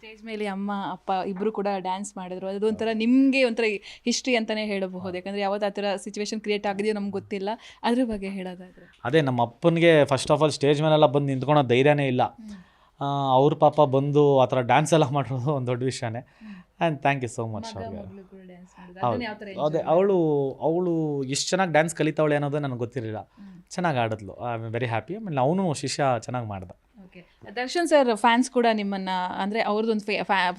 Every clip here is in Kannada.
ಸ್ಟೇಜ್ ಮೇಲೆ ಅಮ್ಮ ಅಪ್ಪ ಇಬ್ರು ಕೂಡ ಡ್ಯಾನ್ಸ್ ಮಾಡಿದ್ರು. ಅದು ಒಂಥರ ನಿಮಗೆ ಒಂಥರ ಹಿಸ್ಟ್ರಿ ಅಂತಲೇ ಹೇಳಬಹುದು. ಯಾಕಂದ್ರೆ ಯಾವತ್ತು ಆ ಥರ ಸಿಚುವೇಶನ್ ಕ್ರಿಯೇಟ್ ಆಗಿದೆಯೋ ನಮ್ಗೆ ಗೊತ್ತಿಲ್ಲ. ಅದ್ರ ಬಗ್ಗೆ ಹೇಳೋದಾದ್ರೆ. ಅದೇ ನಮ್ಮ ಅಪ್ಪನಿಗೆ ಫಸ್ಟ್ ಆಫ್ ಆಲ್ ಸ್ಟೇಜ್ ಮೇಲೆಲ್ಲ ಬಂದು ನಿಂತ್ಕೊಳೋ ಧೈರ್ಯನೇ ಇಲ್ಲ. ಅವ್ರ ಪಾಪ ಬಂದು ಆ ಥರ ಡ್ಯಾನ್ಸ್ ಎಲ್ಲ ಮಾಡಿರೋದು ಒಂದು ದೊಡ್ಡ ವಿಷಯನೇ. And thank you so much ಅವ್ರಿಗೆ ಹೌದು. ಅದೇ ಅವಳು ಅವಳು ಎಷ್ಟು ಚೆನ್ನಾಗಿ ಡ್ಯಾನ್ಸ್ ಕಲಿತಾವಳೆ ಅನ್ನೋದು ನನಗೆ ಗೊತ್ತಿರಲಿಲ್ಲ. ಚೆನ್ನಾಗಿ ಆಡಿದ್ಲು. ಐ ಆಮ್ ವೆರಿ ಹ್ಯಾಪಿ ಆಮೇಲೆ ಅವನು ಶಿಷ್ಯ ಚೆನ್ನಾಗಿ ಮಾಡ್ದ. ಓಕೆ ದರ್ಶನ್ ಸರ್ ಫ್ಯಾನ್ಸ್ ಕೂಡ ನಿಮ್ಮನ್ನ ಅಂದ್ರೆ ಅವ್ರದ್ದೊಂದು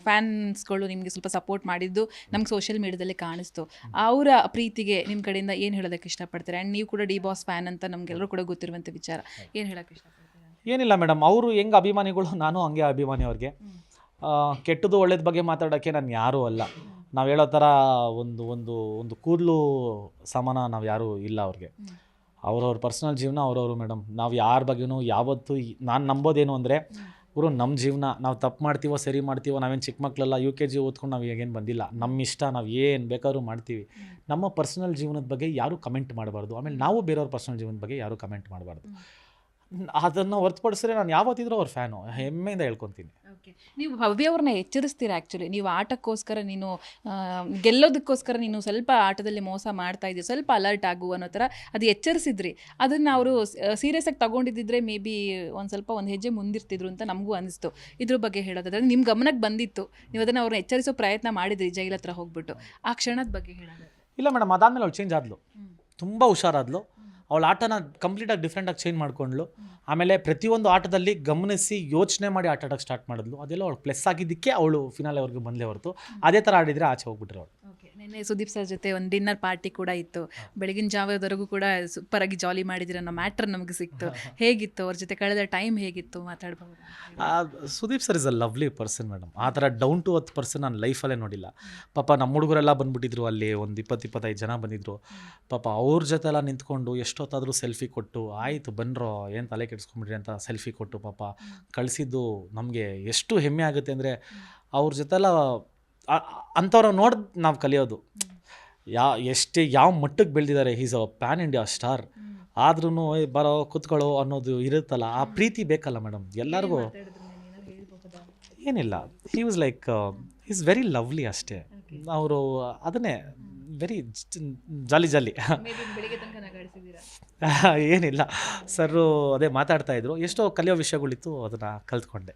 ಫ್ಯಾನ್ಸ್ಗಳು ನಿಮಗೆ ಸ್ವಲ್ಪ ಸಪೋರ್ಟ್ ಮಾಡಿದ್ದು ನಮ್ಗೆ ಸೋಷಿಯಲ್ ಮೀಡಿಯಾದಲ್ಲಿ ಕಾಣಿಸ್ತು. ಅವರ ಪ್ರೀತಿಗೆ ನಿಮ್ಮ ಕಡೆಯಿಂದ ಏನು ಹೇಳೋದಕ್ಕೆ ಇಷ್ಟಪಡ್ತಾರೆ? ಆ್ಯಂಡ್ ನೀವು ಕೂಡ ಡಿ ಬಾಸ್ ಫ್ಯಾನ್ ಅಂತ ನಮ್ಗೆಲ್ಲರೂ ಕೂಡ ಗೊತ್ತಿರುವಂಥ ವಿಚಾರ. ಏನು ಹೇಳೋಕ್ಕೆ ಇಷ್ಟಪಡ್ತೀರಾ? ಏನಿಲ್ಲ ಮೇಡಮ್ ಅವರು ಹೆಂಗೆ ಅಭಿಮಾನಿಗಳು ನಾನು ಹಂಗೆ ಅಭಿಮಾನಿ ಅವ್ರಿಗೆ. ಕೆಟ್ಟದ್ದು ಒಳ್ಳೇದ ಬಗ್ಗೆ ಮಾತಾಡೋಕ್ಕೆ ನಾನು ಯಾರೂ ಅಲ್ಲ. ನಾವು ಹೇಳೋ ಥರ ಒಂದು ಒಂದು ಒಂದು ಕೂದಲು ಸಮಾನ ನಾವು ಯಾರೂ ಇಲ್ಲ ಅವ್ರಿಗೆ. ಅವ್ರವ್ರ ಪರ್ಸ್ನಲ್ ಜೀವನ ಅವ್ರವರು ಮೇಡಮ್ ನಾವು ಯಾರ ಬಗ್ಗೆನೂ ಯಾವತ್ತೂ ನಾನು ನಂಬೋದೇನು ಅಂದರೆ ಗುರು ನಮ್ಮ ಜೀವನ ನಾವು ತಪ್ಪು ಮಾಡ್ತೀವೋ ಸರಿ ಮಾಡ್ತೀವೋ ನಾವೇನು ಚಿಕ್ಕ ಮಕ್ಕಳೆಲ್ಲ ಯು ಕೆ ಜಿ ಓದ್ಕೊಂಡು ನಾವು ಈಗೇನು ಬಂದಿಲ್ಲ. ನಮ್ಮ ಇಷ್ಟ ನಾವು ಏನು ಬೇಕಾದ್ರೂ ಮಾಡ್ತೀವಿ. ನಮ್ಮ ಪರ್ಸನಲ್ ಜೀವನದ ಬಗ್ಗೆ ಯಾರೂ ಕಮೆಂಟ್ ಮಾಡಬಾರ್ದು. ಆಮೇಲೆ ನಾವು ಬೇರೆಯವ್ರ ಪರ್ಸನಲ್ ಜೀವನದ ಬಗ್ಗೆ ಯಾರೂ ಕಮೆಂಟ್ ಮಾಡಬಾರ್ದು. ಅದನ್ನು ಹೊರತುಪಡಿಸಿದ್ರೆ ನಾನು ಯಾವತ್ತಿದ್ರೂ ಅವ್ರ ಫ್ಯಾನು ಹೆಮ್ಮೆಯಿಂದ ಹೇಳ್ಕೊತೀನಿ. ಓಕೆ ನೀವು ಅವ್ರನ್ನ ಎಚ್ಚರಿಸ್ತೀರಾ ಆ್ಯಕ್ಚುಲಿ ನೀವು ಆಟಕ್ಕೋಸ್ಕರ ನೀನು ಗೆಲ್ಲೋದಕ್ಕೋಸ್ಕರ ನೀನು ಸ್ವಲ್ಪ ಆಟದಲ್ಲಿ ಮೋಸ ಮಾಡ್ತಾ ಇದೀವಿ ಸ್ವಲ್ಪ ಅಲರ್ಟ್ ಆಗು ಅನ್ನೋ ಥರ ಅದು ಎಚ್ಚರಿಸಿದ್ರಿ. ಅದನ್ನು ಅವರು ಸೀರಿಯಸ್ ಆಗಿ ತಗೊಂಡಿದ್ದಿದ್ರೆ ಮೇ ಬಿ ಒಂದು ಸ್ವಲ್ಪ ಒಂದು ಹೆಜ್ಜೆ ಮುಂದಿರ್ತಿದ್ರು ಅಂತ ನಮಗೂ ಅನಿಸ್ತು. ಇದ್ರ ಬಗ್ಗೆ ಹೇಳೋದಾದ್ರೆ ನಿಮ್ಮ ಗಮನಕ್ಕೆ ಬಂದಿತ್ತು. ನೀವು ಅದನ್ನು ಅವ್ರನ್ನ ಎಚ್ಚರಿಸೋ ಪ್ರಯತ್ನ ಮಾಡಿದ್ರಿ ಜೈಲ್ ಹತ್ರ ಹೋಗ್ಬಿಟ್ಟು. ಆ ಕ್ಷಣದ ಬಗ್ಗೆ ಹೇಳೋದು ಇಲ್ಲ ಮೇಡಮ್ ಅದಾದಮೇಲೆ ಅವ್ಳು ಚೇಂಜ್ ಆದ್ಲು. ತುಂಬ ಹುಷಾರಾದ್ಲು. ಅವಳ ಆಟನ ಕಂಪ್ಲೀಟಾಗಿ ಡಿಫ್ರೆಂಟಾಗಿ ಚೇಂಜ್ ಮಾಡ್ಕೊಂಡ್ಳು. ಆಮೇಲೆ ಪ್ರತಿಯೊಂದು ಆಟದಲ್ಲಿ ಗಮನಿಸಿ ಯೋಚನೆ ಮಾಡಿ ಆಟ ಆಡೋಕ್ಕೆ ಸ್ಟಾರ್ಟ್ ಮಾಡಿದ್ಲು. ಅದೆಲ್ಲ ಅವಳು ಪ್ಲಸ್ ಆಗಿದ್ದಕ್ಕೆ ಅವಳು ಫಿನಾಲೆವರೆಗೂ ಬಂದಲೇ ಹೊರತು. ಅದೇ ಥರ ಆಡಿದರೆ ಆಚೆ ಹೋಗ್ಬಿಟ್ರು ಅವಳು. ನಿನ್ನೆ ಸುದೀಪ್ ಸರ್ ಜೊತೆ ಒಂದು ಡಿನ್ನರ್ ಪಾರ್ಟಿ ಕೂಡ ಇತ್ತು. ಬೆಳಗಿನ ಜಾವದವರೆಗೂ ಕೂಡ ಸೂಪರ್ ಆಗಿ ಜಾಲಿ ಮಾಡಿದಿರ ಅನ್ನೋ ಮ್ಯಾಟ್ರ್ ನಮಗೆ ಸಿಕ್ತು. ಹೇಗಿತ್ತು? ಅವ್ರ ಜೊತೆ ಕಳೆದ ಟೈಮ್ ಹೇಗಿತ್ತು? ಮಾತಾಡ್ಬೋದು? Sudeep sir is a lovely person madam ಆ ಥರ ಡೌನ್ ಟು ಅರ್ತ್ ಪರ್ಸನ್ ನಾನು ಲೈಫಲ್ಲೇ ನೋಡಿಲ್ಲ. ಪಾಪ ನಮ್ಮ ಹುಡುಗರೆಲ್ಲ ಬಂದ್ಬಿಟ್ಟಿದ್ರು ಅಲ್ಲಿ ಒಂದು ಇಪ್ಪತ್ತು ಇಪ್ಪತ್ತೈದು ಜನ ಬಂದಿದ್ರು. ಪಾಪ ಅವ್ರ ಜೊತೆ ಎಲ್ಲ ನಿಂತ್ಕೊಂಡು ಎಷ್ಟೊತ್ತಾದರೂ ಸೆಲ್ಫಿ ಕೊಟ್ಟು ಆಯಿತು ಬನ್ರೋ ಏನು ತಲೆ ಕೆಡಿಸ್ಕೊಂಬಿಡ್ರಿ ಅಂತ ಸೆಲ್ಫಿ ಕೊಟ್ಟು ಪಾಪ ಕಳಿಸಿದ್ದು ನಮಗೆ ಎಷ್ಟು ಹೆಮ್ಮೆ ಆಗುತ್ತೆ ಅಂದರೆ ಅವ್ರ ಜೊತೆಲ್ಲ ಅಂಥವ್ರ ನೋಡಿ ನಾವು ಕಲಿಯೋದು. ಯಾ ಎಷ್ಟೇ ಯಾವ ಮಟ್ಟಕ್ಕೆ ಬೆಳೆದಿದ್ದಾರೆ is a pan India star ಆದ್ರೂ ಬರೋ ಕುತ್ಕೊಳ್ಳೋ ಅನ್ನೋದು ಇರುತ್ತಲ್ಲ ಆ ಪ್ರೀತಿ ಬೇಕಲ್ಲ ಮೇಡಮ್. ಎಲ್ಲರಿಗೂ ಏನಿಲ್ಲ. He was like is very lovely ಅಷ್ಟೇ. ಅವರು ಅದನ್ನೇ ವೆರಿ ಜಾಲಿ ಜಾಲಿ ಏನಿಲ್ಲ. ಸರ್ ಅದೇ ಮಾತಾಡ್ತಾ ಇದ್ರು. ಎಷ್ಟೋ ಕಲಿಯೋ ವಿಷಯಗಳಿತ್ತು ಅದನ್ನು ಕಲ್ತ್ಕೊಂಡೆ.